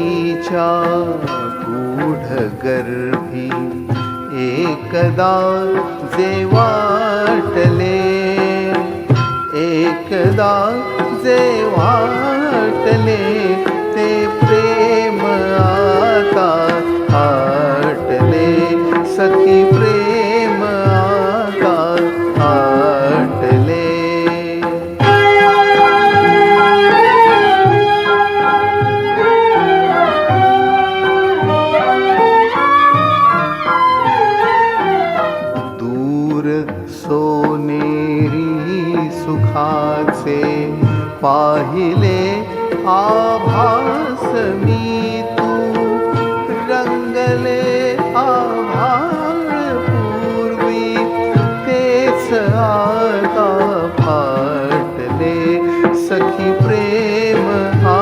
नीचा गूढगर्भी एकदा जेवाटले एकदा जेवाटले ते प्रेम आता आटले। सखी सोनेरी सुखाचे पाहिले आभास मी तू रंगले आभार पूर्वी तेच आता फाटले, सखी प्रेम आता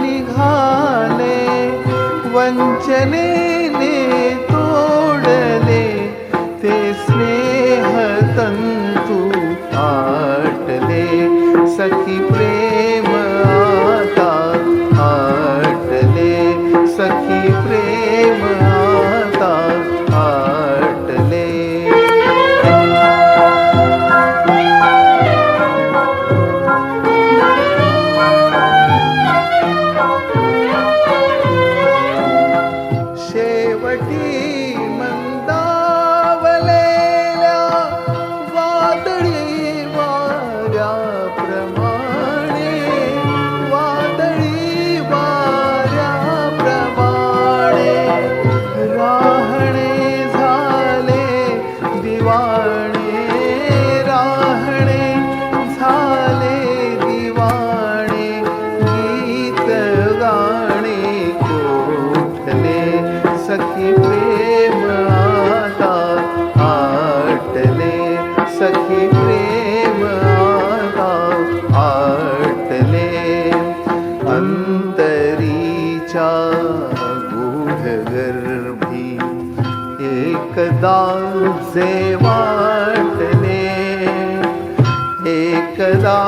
निघाले वंचनेने तोडले ते स्नेह तंतु आटले। सखी प्रेम Marty. प्रेम आटले सखी प्रेम आटले अंतरीच्या गूढ गर्भी एकदा जे वाटले एकदा